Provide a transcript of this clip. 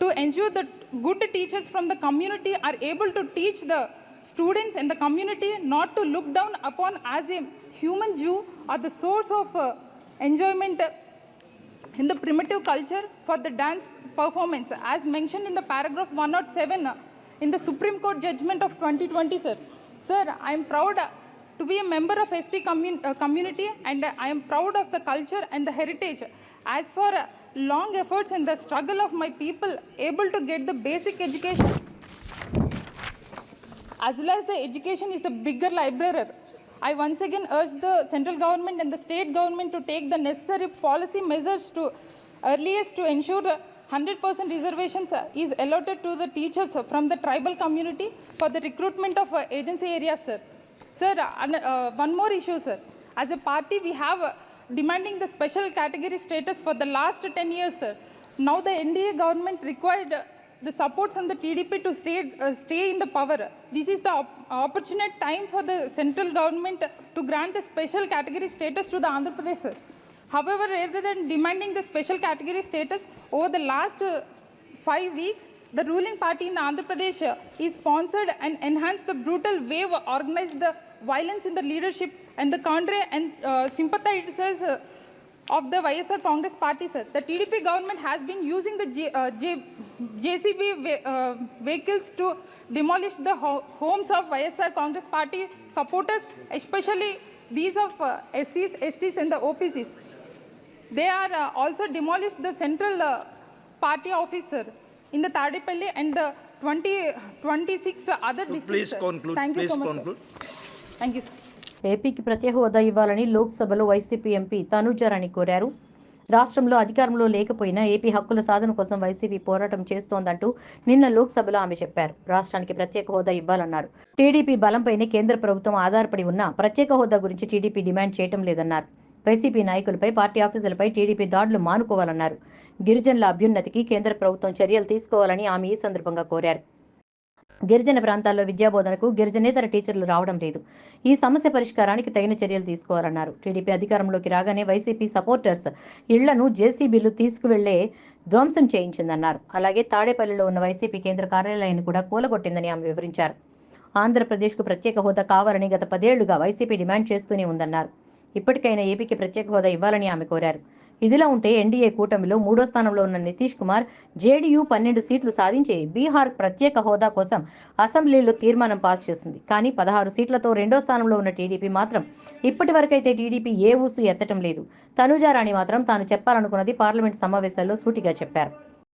to ensure that good teachers from the community are able to teach the students in the community not to look down upon as a human Jew or the source of uh, enjoyment in the primitive culture for the dance performance as mentioned in the paragraph 107 uh, in the Supreme Court judgment of 2020, sir. Sir, I am proud uh, to be a member of ST commun- uh, community and uh, I am proud of the culture and the heritage. As for uh, long efforts and the struggle of my people able to get the basic education as well as the education is the bigger library. I once again urge the central government and the state government to take the necessary policy measures to earliest to ensure 100% reservations is allotted to the teachers from the tribal community for the recruitment of agency areas, sir. Sir, uh, one more issue, sir. As a party, we have demanding the special category status for the last 10 years, sir. Now the NDA government required the support from the TDP to stay, uh, stay in the power. This is the op- opportunate time for the central government to grant the special category status to the Andhra Pradesh. sir. However, rather than demanding the special category status over the last uh, five weeks, the ruling party in Andhra Pradesh is sponsored and enhanced the brutal wave, organized the violence in the leadership and the country and uh, sympathizers uh, of the YSR Congress party, sir. The TDP government has been using the J, uh, J, JCB uh, vehicles to demolish the ho- homes of YSR Congress party supporters, especially these of uh, SCs, STs and the OPCs. They are uh, also demolished the central uh, party office, sir, in the Tadipalli and the 20, 26 other districts. Please conclude, Thank you please so much, conclude. sir. Thank you, sir. ఏపీకి ప్రత్యేక హోదా ఇవ్వాలని లోక్సభలో YCP MP Tanujarani కోరారు రాష్ట్రంలో అధికారంలో లేకపోయినా AP హక్కుల సాధన కోసం వైసీపీ పోరాటం చేస్తోందంటూ నిన్న లోక్సభలో ఆమె చెప్పారు రాష్ట్రానికి ప్రత్యేక హోదా ఇవ్వాలన్నారు టీడీపీ బలంపైనే కేంద్ర ప్రభుత్వం ఆధారపడి ఉన్నా ప్రత్యేక హోదా గురించి టీడీపీ డిమాండ్ చేయటం లేదన్నారు వైసీపీ నాయకులపై పార్టీ ఆఫీసులపై టీడీపీ దాడులు మానుకోవాలన్నారు గిరిజనుల అభ్యున్నతికి కేంద్ర ప్రభుత్వం చర్యలు తీసుకోవాలని ఆమె ఈ సందర్భంగా కోరారు. గిరిజన ప్రాంతాల్లో విద్యాబోధనకు గిరిజనేతర టీచర్లు రావడం లేదు. ఈ సమస్య పరిష్కారానికి తగిన చర్యలు తీసుకోవాలన్నారు. టీడీపీ అధికారంలోకి రాగానే వైసీపీ సపోర్టర్స్ ఇళ్ళను జేసీబీలు తీసుకువెళ్ళే ధ్వంసం చేయించిందన్నారు. అలాగే తాడేపల్లిలో ఉన్న వైసీపీ కేంద్ర కార్యాలయాన్ని కూడా కూలగొట్టిందని ఆమె వివరించారు. ఆంధ్రప్రదేశ్కు ప్రత్యేక హోదా కావాలని గత పదేళ్ళుగా వైసీపీ డిమాండ్ చేస్తూనే ఉందన్నారు. ఇప్పటికైనా ఏపీకి ప్రత్యేక హోదా ఇవ్వాలని ఆమె కోరారు. ఇదిలా ఉంటే ఎన్డీఏ కూటమిలో మూడో స్థానంలో ఉన్న నితీష్ కుమార్ జేడీయూ పన్నెండు సీట్లు సాధించి బీహార్ ప్రత్యేక హోదా కోసం అసెంబ్లీలో తీర్మానం పాస్ చేసింది. కానీ పదహారు సీట్లతో రెండో స్థానంలో ఉన్న టీడీపీ మాత్రం ఇప్పటి వరకైతే టీడీపీ ఏ ఊసు ఎత్తటం లేదు. తనుజారాణి మాత్రం తాను చెప్పాలనుకున్నది పార్లమెంట్ సమావేశాల్లో సూటిగా చెప్పారు.